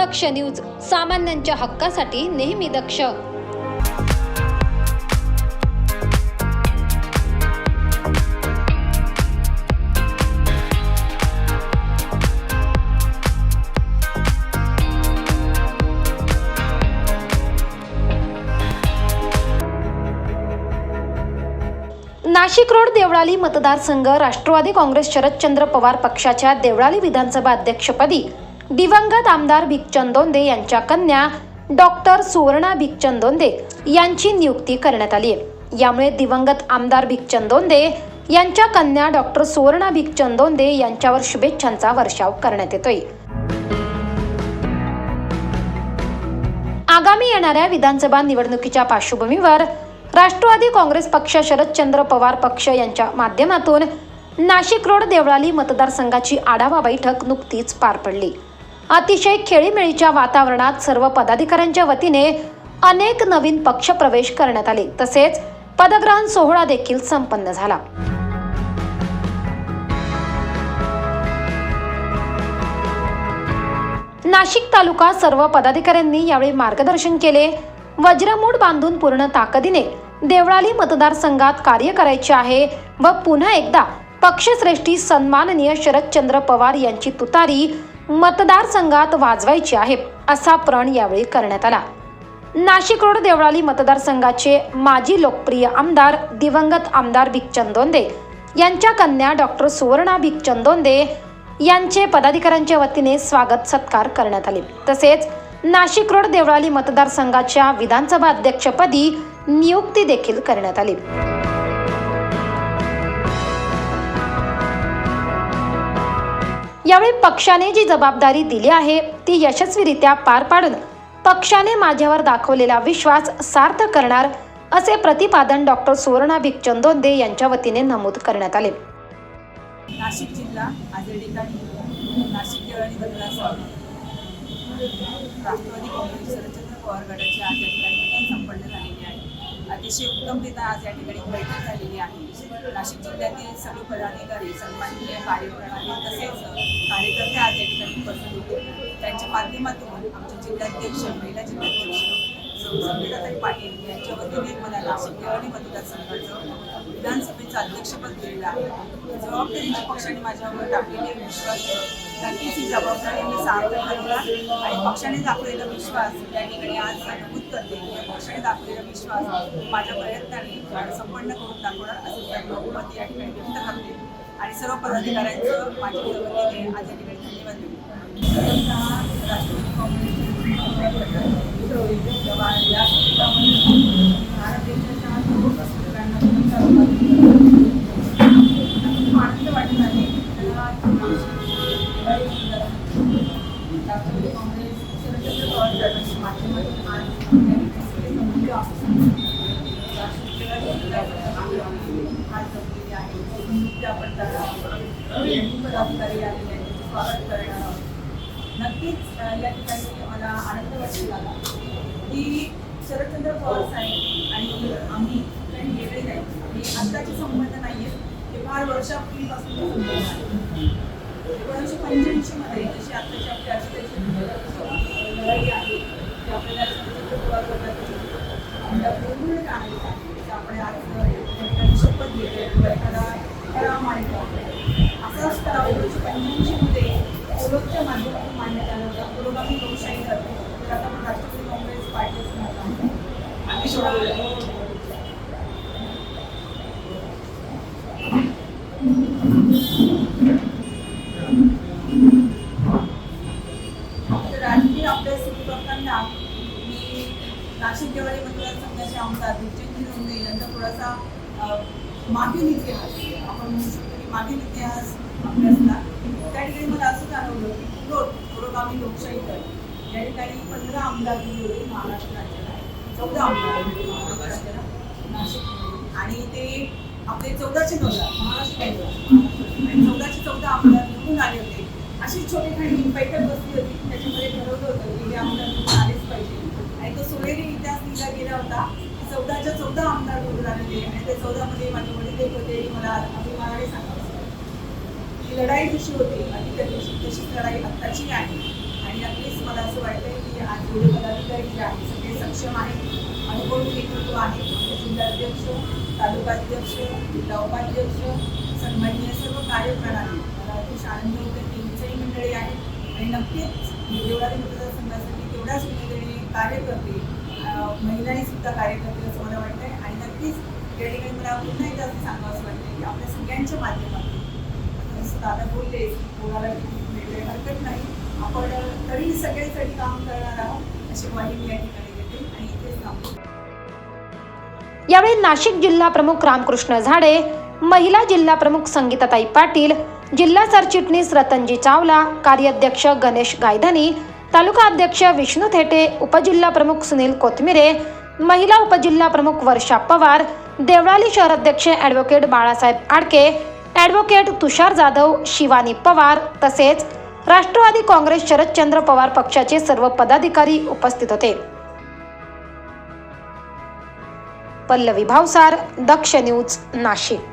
दक्ष news सामान्यांच्या हक्कासाठी नेहमी दक्ष. नाशिक रोड देवळाली मतदारसंघ राष्ट्रवादी काँग्रेस शरदचंद्र पवार पक्षाच्या देवळाली विधानसभा अध्यक्षपदी दिवंगत आमदार भिकचंद दोंदे यांच्या कन्या डॉक्टर सुवर्णा भिकचंद दोंदे यांची नियुक्ती करण्यात आली आहे. यामुळे दिवंगत आमदार भिकचंद दोंदे यांच्या कन्या डॉक्टर सुवर्णा भिकचंद दोंदे यांच्यावर शुभेच्छांचा वर्षाव करण्यात येतोय. आगामी येणाऱ्या विधानसभा निवडणुकीच्या पार्श्वभूमीवर राष्ट्रवादी काँग्रेस पक्ष शरदचंद्र पवार पक्ष यांच्या माध्यमातून नाशिक रोड देवळाली मतदारसंघाची आढावा बैठक नुकतीच पार पडली. अतिशय खेळीमेळीच्या वातावरणात सर्व पदाधिकाऱ्यांच्या वतीने अनेक नवीन पक्ष प्रवेश करण्यात आले. तसेच पदग्रहण सोहळा देखील संपन्न झाला. नाशिक तालुका सर्व पदाधिकाऱ्यांनी यावेळी मार्गदर्शन केले. वज्रमूड बांधून पूर्ण ताकदीने देवळाली मतदारसंघात कार्य करायचे आहे व पुन्हा एकदा पक्षश्रेष्ठी सन्माननीय शरदचंद्र पवार यांची तुतारी मतदारसंघात वाजवायची आहे असा प्रण यावेळी करण्यात आला. नाशिक रोड देवळाली मतदारसंघाचे माजी लोकप्रिय आमदार दिवंगत आमदार भिकचंद दोंदे यांच्या कन्या डॉक्टर सुवर्णा भिकचंद दोंदे यांचे पदाधिकाऱ्यांच्या वतीने स्वागत सत्कार करण्यात आले. तसेच नाशिक रोड देवळाली मतदारसंघाच्या विधानसभा अध्यक्षपदी नियुक्ती देखील करण्यात आली. यावेळी पक्षाने जी जबाबदारी दिली आहे ती यशस्वीरित्या पार पाडून पक्षाने माझ्यावर दाखवलेला विश्वास सार्थ करणार असे प्रतिपादन डॉक्टर सुवर्णा भिकचंदोंदे यांच्या वतीने नमूद करण्यात आले. नाशिक जिल्हा आज या ठिकाणी नाशिक राष्ट्रवादी काँग्रेस शरदचंद्र पवार गटाची आज या ठिकाणी मिटिंग संपन्न झालेली आहे अतिशय उत्तमरित्या आज या ठिकाणी बैठक झालेली आहे. नाशिक जिल्ह्यातील सर्व पदाधिकारी सन्माननीय कार्यप्रणाली तसेच कार्यकर्ते आज या ठिकाणी उपस्थित होते. त्यांच्या माध्यमातून आमचे जिल्हाध्यक्ष महिला जिल्हाध्यक्ष संगीताताई पाटील यांच्या वतीने मला नाशिक देवळी मतदारसंघाचं विधानसभेचं अध्यक्षपद दिलेलं आहे. जबाबदारीच्या पक्षाने माझ्यावर टाकलेले विश्वास नक्कीच ही जबाबदारी मी सार्थ करणार आणि पक्षाने दाखवलेला विश्वास या ठिकाणी आज नमूद करते. पक्षाने दाखवलेला विश्वास माझ्या प्रयत्नाने संपन्न करून दाखवणार असे सर्व बहुमत या ठिकाणी व्यक्त करते. आणि सर्व पदाधिकाऱ्यांचं माझ्या वतीने आज या ठिकाणी धन्यवाद देऊ राष्ट्रवादी काँग्रेस स्वागत करणार नक्कीच या ठिकाणी मला आनंद वाटू लागला. की शरदचंद्र पवार साहेब आणि आम्ही काही वेगळे नाही आणि आत्ताचे संबंध नाही आहेत ते फार वर्षापूर्वीपासून संबंध आहेत एकोणीसशे पंच्याऐंशीमध्ये जशी आत्ताची आपली राष्ट्राची लढाई आहे. आपल्याला आपण आज लोकशाही करते तर आता आपण राष्ट्रवादी काँग्रेस आणि आणखी अभ्यास सुरू करताना मी नाशिक देवाळी मतदारसंघाचे आमदार विजयजी धोंडे यांचा थोडासा मागील इतिहास आपण म्हणू शकतो की मागील इतिहास अभ्यासला त्या ठिकाणी मला असं जाणवलं की पुरोत पुरोगामी लोकशाही तर या ठिकाणी पंधरा आमदार दिले होते महाराष्ट्र राज्याला. चौदा आमदार दिले होते महाराष्ट्र राज्याला. आणि ते आपले चौदाचे चौदा महाराष्ट्र चौदाचे चौदा आमदार निवडून आले होते. अशी छोटी खाणी बैठक बसली होती. त्याच्यामध्ये ठरवलं होतं की हे आमदार आलेच पाहिजे. आणि तो सोनेरी इतिहास लिहिला गेला होता. चौदाच्या चौदा आमदार निवडून आलेले आणि त्या चौदामध्ये माझे वडील एक होते मला अभिमानाने सांगावं ही लढाई जशी होती? आणि त्या दिवशी तशीच लढाई आत्ताची आहे? आणि नक्कीच मला असं वाटतंय की आज एवढे पदाधिकारी जे आहेत सगळे सक्षम आहेत. अनुभवी नेतृत्व आहे. जिल्हाध्यक्ष तालुकाध्यक्ष जिल्हा उपाध्यक्ष सन्मान्य सर्व कार्यप्रणाली. मला अतिशय आनंद होते की इथंही मंडळी आहे आणि नक्कीच देवळाली मतदारसंघासाठी तेवढ्याच उमेदवारी कार्य करते अं, महिलाही सुद्धा कार्य करतील असं मला वाटतंय. आणि नक्कीच या ठिकाणी मला पुन्हा एकदा असं सांगावं असं वाटतं की आपल्या सगळ्यांच्या माध्यमातून जसं दादा बोलले कोणाला वेगळे हरकत नाही. आपण तरी सगळ्यांसाठी काम करणार आहोत अशी ग्वाही मी या ठिकाणी देते आणि इथेच थांबतो. यावेळी नाशिक जिल्हा प्रमुख रामकृष्ण झाडे महिला जिल्हा प्रमुख संगीताताई पाटील जिल्हा सरचिटणीस रतनजी चावला कार्याध्यक्ष गणेश गायधनी तालुका अध्यक्ष विष्णू थेटे उपजिल्हा प्रमुख सुनील कोथमिरे महिला उपजिल्हा प्रमुख वर्षा पवार देवळाली शहराध्यक्ष ॲडव्होकेट बाळासाहेब आडके ॲडव्होकेट तुषार जाधव शिवानी पवार तसेच राष्ट्रवादी काँग्रेस शरदचंद्र पवार पक्षाचे सर्व पदाधिकारी उपस्थित होते. पल्लवी भावसार दक्ष न्यूज नाशिक.